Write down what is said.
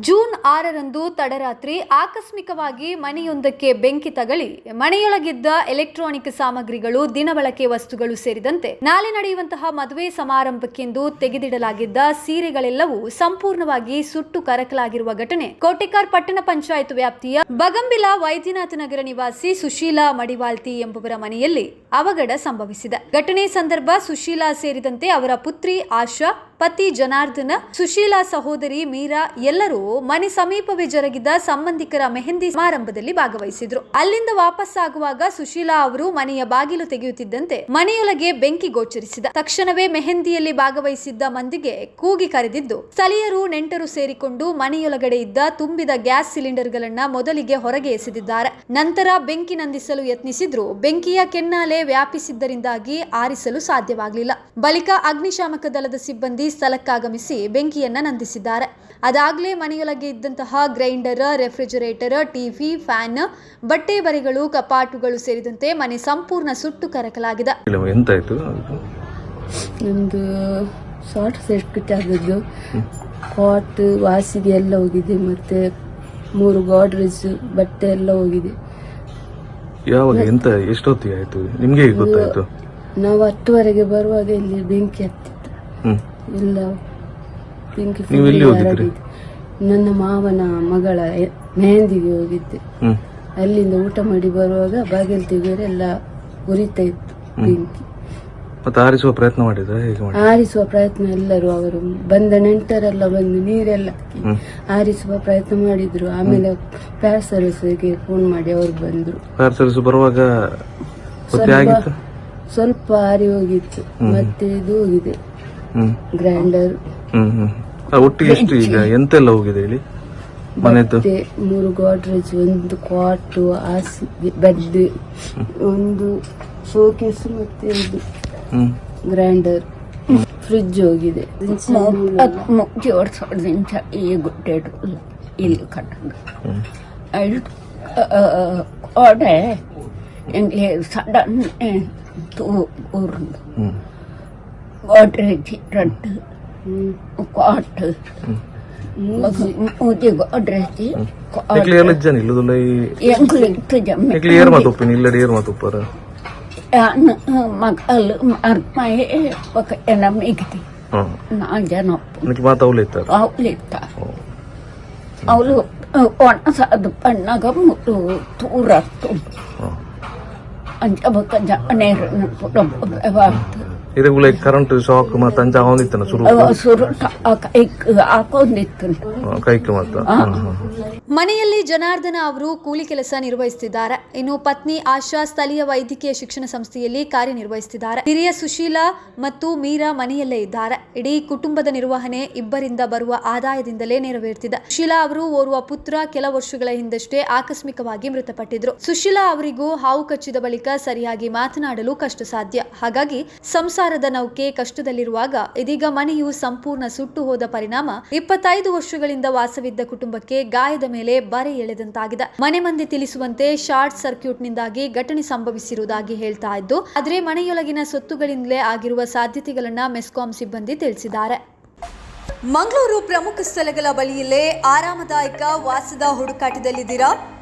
June ಆರರಂದು ತಡರಾತ್ರಿ ಆಕಸ್ಮಿಕವಾಗಿ ಮನೆಯೊಂದಕ್ಕೆ ಬೆಂಕಿ ತಗಲಿ ಮನೆಯೊಳಗಿದ್ದ ಎಲೆಕ್ಟ್ರಾನಿಕ್ ಸಾಮಗ್ರಿಗಳು, ದಿನಬಳಕೆ ವಸ್ತುಗಳು ಸೇರಿದಂತೆ ನಾಳೆ ನಡೆಯುವಂತಹ ಮದುವೆ ಸಮಾರಂಭಕ್ಕೆಂದು ತೆಗೆದಿಡಲಾಗಿದ್ದ ಸೀರೆಗಳೆಲ್ಲವೂ ಸಂಪೂರ್ಣವಾಗಿ ಸುಟ್ಟು ಕರಕಲಾಗಿರುವ ಘಟನೆ ಕೋಟೆಕಾರ್ ಪಟ್ಟಣ ಪಂಚಾಯತ್ ವ್ಯಾಪ್ತಿಯ ಬಗಂಬಿಲ ವೈದ್ಯನಾಥ ನಗರ ನಿವಾಸಿ ಸುಶೀಲಾ ಮಡಿವಾಲ್ತಿ ಎಂಬುವರ ಮನೆಯಲ್ಲಿ ಅವಘಡ ಸಂಭವಿಸಿದೆ. ಘಟನೆ ಸಂದರ್ಭ ಸುಶೀಲಾ ಸೇರಿದಂತೆ ಅವರ ಪುತ್ರಿ ಆಶಾ ಪತಿ ಜನಾರ್ದನ, ಸುಶೀಲಾ ಸಹೋದರಿ ಮೀರಾ ಎಲ್ಲರೂ ಮನೆ ಸಮೀಪವೇ ಜರುಗಿದ ಸಂಬಂಧಿಕರ ಮೆಹಂದಿ ಸಮಾರಂಭದಲ್ಲಿ ಭಾಗವಹಿಸಿದ್ರು. ಅಲ್ಲಿಂದ ವಾಪಸ್ಸಾಗುವಾಗ ಸುಶೀಲಾ ಅವರು ಮನೆಯ ಬಾಗಿಲು ತೆಗೆಯುತ್ತಿದ್ದಂತೆ ಮನೆಯೊಳಗೆ ಬೆಂಕಿ ಗೋಚರಿಸಿದ. ತಕ್ಷಣವೇ ಮೆಹಂದಿಯಲ್ಲಿ ಭಾಗವಹಿಸಿದ್ದ ಮಂದಿಗೆ ಕೂಗಿ ಕರೆದಿದ್ದು, ಸ್ಥಳೀಯರು ನೆಂಟರು ಸೇರಿಕೊಂಡು ಮನೆಯೊಳಗಡೆ ಇದ್ದ ತುಂಬಿದ ಗ್ಯಾಸ್ ಸಿಲಿಂಡರ್ಗಳನ್ನ ಮೊದಲಿಗೆ ಹೊರಗೆ ಎಸೆದಿದ್ದಾರೆ. ನಂತರ ಬೆಂಕಿ ನಂದಿಸಲು ಯತ್ನಿಸಿದ್ರು. ಬೆಂಕಿಯ ಕೆನ್ನಾಲೆ ವ್ಯಾಪಿಸಿದ್ದರಿಂದಾಗಿ ಆರಿಸಲು ಸಾಧ್ಯವಾಗಲಿಲ್ಲ. ಬಳಿಕ ಅಗ್ನಿಶಾಮಕ ದಳದ ಸಿಬ್ಬಂದಿ ಸ್ಥಳಕ್ಕಾಗಮಿಸಿ ಬೆಂಕಿಯನ್ನ ನಂದಿಸಿದ್ದಾರೆ. ಅದಾಗಲೇ ಮನೆಯೊಳಗೆ ಇದ್ದಂತಹ ಗ್ರೈಂಡರ್ ರೆಫ್ರಿಜರೇಟರ್ ಟಿವಿ ಫ್ಯಾನ್ ಬಟ್ಟೆ ಬರಿಗಳು ಕಪಾಟುಗಳು ಸೇರಿದಂತೆ ಮನೆ ಸಂಪೂರ್ಣ ಸುಟ್ಟು ಕರಕಲಾಗಿದೆ. ನಮ್ಮದು ಶಾರ್ಟ್ ಸರ್ಕ್ಯೂಟ್ ಆದದ್ದು. ಕಾಟ್ ವಾಸಿಗೆ ಎಲ್ಲ ಹೋಗಿದೆ ಮತ್ತೆ ಮೂರು ಗಾಡ್ರೇಜ್ ಬಟ್ಟೆ ಎಲ್ಲ ಹೋಗಿದೆ. ಯಾವಾಗ ಎಂತ ಎಷ್ಟೊತ್ತಿಗೆ ಆಯ್ತು? ನಿಮ್ಗೆ ಗೊತ್ತಾಯ್ತು? ನಾವು ಹತ್ತುವರೆಗೆ ಬರುವಾಗ ಇಲ್ಲಿ ಬೆಂಕಿ ಹತ್ತಿತ್ತು. ಎಲ್ಲ ಬೆಂಕಿ ನೀವು ಎಲ್ಲಿ ಹೋಗಿದ್ರಿ? ಹರಡಿದೆ. ನನ್ನ ಮಾವನ ಮಗಳ ಎ- ಮೆಹಂದಿಗೆ ಹೋಗಿದ್ದೆ. ಹ್ಮ್. ಅಲ್ಲಿಂದ ಊಟ ಮಾಡಿ ಬರುವಾಗ ಬಾಗಿಲು ತೆಗೆದರೆ ಎಲ್ಲ ಉರಿತಾ ಇತ್ತು. ಬೆಂಕಿ ಮತ್ತೆ ಆರಿಸುವ ಪ್ರಯತ್ನ ಮಾಡಿದ್ರೆ? ಹೇಗೆ ಮಾಡಿ ಆರಿಸುವ ಪ್ರಯತ್ನ ಎಲ್ಲರೂ ಅವರು ಬಂದ ನೆಂಟರೆಲ್ಲ ಬಂದು ನೀರೆಲ್ಲ ಹಾಕಿ ಹ್ಮ್. ಆರಿಸುವ ಪ್ರಯತ್ನ ಮಾಡಿದ್ರು. ಆಮೇಲೆ ಫೈರ್ ಸರ್ವಿಸ್ಗೆ ಫೋನ್ ಮಾಡಿ ಅವರು ಬಂದ್ರು. ಫೈರ್ ಸರ್ವಿಸ್ ಬರುವಾಗ ಸ್ವಲ್ಪ ಆಗಿತ್ತು? ಸ್ವಲ್ಪ ಆರಿ ಹೋಗಿತ್ತು. ಮತ್ತೆ ಇದು ಹೋಗಿದೆ. Grinder hmm hmm. ಆ, ಒಟ್ಟಿಗೆ ಎಷ್ಟು ಈಗ? ಎಂತೆಲ್ಲ ಹೋಗಿದೆ ಹೇಳಿ? ಮನೆದ್ದು ಮೂರು ಗೋಡ್ರೇಜ್ ಒಂದು ಕ್ವಾಟು ಹಾಸಿಗೆ ಬೆಡ್ ಒಂದು ಶೋಕೇಸ್ ಮತ್ತೆ ಒಂದು ಹ್ಮ್. ಗ್ರೈಂಡರ್ ಫ್ರಿಜ್ ಹೋಗಿದೆ. ಈ ಗುಡ್ಡೆಡು ಇಲ್ಲಿ ಕಟ್ಟಂಗ ಕೋಡೆ ಎಂಗ್ಲೆ ಸಡನ್ ತೂರ್ದು. ಹ್ಮ್. godrej rada kuota उद्योग अड्रेस ಕ್ಲಿಯರ್ ಲಜ್ಜನ ಇಲ್ಲ ತುಲ್ಲ ಏನ್ ಕ್ಲಿಯರ್ ಕ್ಲಿಯರ್ ಮಾತುಪ್ಪಿನ ಇಲ್ಲ ಕ್ಲಿಯರ್ ಮಾತುಪ್ಪರ ಮಗಲ್ ಅರ್ಮಾಯೆ ಒಕ ಎಲ್ಲ ಮಿಗಿತಿ ನಾ ಜನ ನಿಕ್ ಮಾತ ಅವಲಿತ್ತ ಅವಲಿತ್ತ ಅವಲು ಒಣ ಸಾದು ಪಣ್ಣಾಗ ಮುಟ್ಟು ತೂರ ಅಂಜ ಬಕ ಜ ನೇರ ಪುಡಂ ಕರೆಂಟ್ ಶಾಕ್ ಮತ್ತೆ ಅಂಚ ಅವನಿತ್ತನ ಕೈಕ್. ಮನೆಯಲ್ಲಿ ಜನಾರ್ದನ ಅವರು ಕೂಲಿ ಕೆಲಸ ನಿರ್ವಹಿಸುತ್ತಿದ್ದಾರೆ ಇನ್ನು ಪತ್ನಿ ಆಶಾ ಸ್ಥಳೀಯ ವೈದ್ಯಕೀಯ ಶಿಕ್ಷಣ ಸಂಸ್ಥೆಯಲ್ಲಿ ಕಾರ್ಯನಿರ್ವಹಿಸುತ್ತಿದ್ದಾರೆ ಹಿರಿಯ ಸುಶೀಲಾ ಮತ್ತು ಮೀರಾ ಮನೆಯಲ್ಲೇ ಇದ್ದಾರೆ. ಇಡೀ ಕುಟುಂಬದ ನಿರ್ವಹಣೆ ಇಬ್ಬರಿಂದ ಬರುವ ಆದಾಯದಿಂದಲೇ ನೆರವೇರುತ್ತಿದೆ ಸುಶೀಲಾ ಅವರು ಓರ್ವ ಪುತ್ರ ಕೆಲ ವರ್ಷಗಳ ಹಿಂದಷ್ಟೇ ಆಕಸ್ಮಿಕವಾಗಿ ಮೃತಪಟ್ಟಿದ್ರು. ಸುಶೀಲಾ ಅವರಿಗೂ ಹಾವು ಕಚ್ಚಿದ ಬಳಿಕ ಸರಿಯಾಗಿ ಮಾತನಾಡಲು ಕಷ್ಟ ಸಾಧ್ಯ ಹಾಗಾಗಿ ಸಂಸಾರದ ನೌಕೆ ಕಷ್ಟದಲ್ಲಿರುವಾಗ ಇದೀಗ ಮನೆಯು ಸಂಪೂರ್ಣ ಸುಟ್ಟು ಹೋದ ಪರಿಣಾಮ ಇಪ್ಪತ್ತೈದು ವರ್ಷಗಳಿಂದ ವಾಸವಿದ್ದ ಕುಟುಂಬಕ್ಕೆ ಗಾಯದ ಮೇಲೆ ಬರೆ ಎಳೆದಂತಾಗಿದೆ. ಮನೆ ಮಂದಿ ತಿಳಿಸುವಂತೆ ಶಾರ್ಟ್ ಸರ್ಕ್ಯೂಟ್ ನಿಂದಾಗಿ ಘಟನೆ ಸಂಭವಿಸಿರುವುದಾಗಿ ಹೇಳ್ತಾ ಇದ್ದು, ಆದರೆ ಮನೆಯೊಳಗಿನ ಸೊತ್ತುಗಳಿಂದಲೇ ಆಗಿರುವ ಸಾಧ್ಯತೆಗಳನ್ನ ಮೆಸ್ಕಾಂ ಸಿಬ್ಬಂದಿ ತಿಳಿಸಿದ್ದಾರೆ. ಮಂಗಳೂರು ಪ್ರಮುಖ ಸ್ಥಳಗಳ ಬಳಿಯಲ್ಲೇ ಆರಾಮದಾಯಕ ವಾಸದ ಹುಡುಕಾಟದಲ್ಲಿದ್ದೀರಾ?